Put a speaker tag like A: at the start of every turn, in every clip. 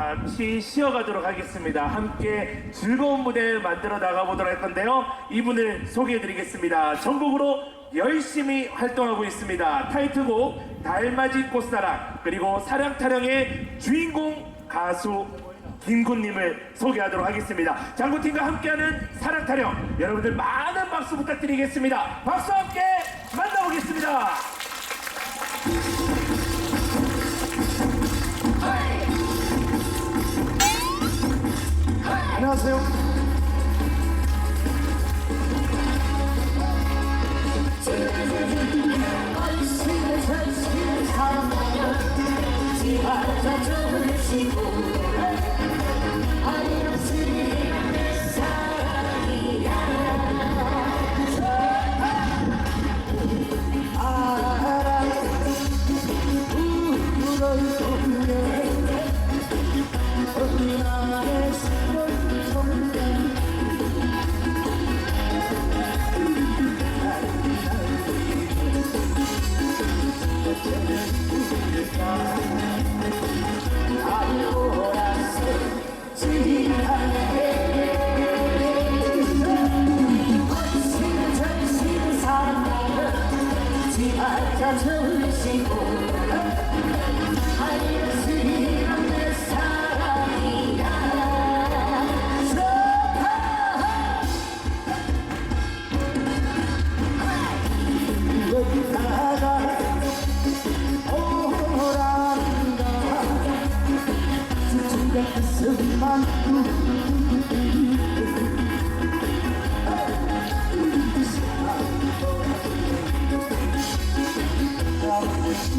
A: 잠시 쉬어가도록 하겠습니다. 함께 즐거운 무대 만들어 나가보도록 할 건데요. 이분을 소개해드리겠습니다. 전국으로 열심히 활동하고 있습니다. 타이틀곡 달맞이 꽃사랑 그리고 사랑 타령의 주인공 가수 김군님을 소개하도록 하겠습니다. 장구팀과 함께하는 사랑 타령 여러분들 많은 박수 부탁드리겠습니다. 박수 함께 만나보겠습니다.
B: 하세요.
C: 얼씨구 절씨구 사랑하여 지하자 주시고 지하자 주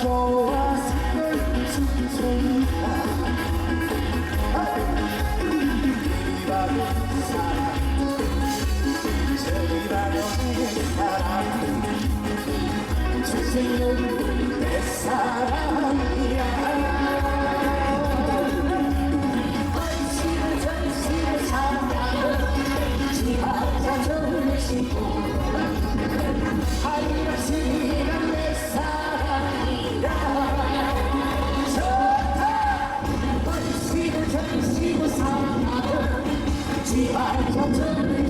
B: 좋아 스물 춤춘다 이봐도 사랑 내 사랑 내
C: behind your turning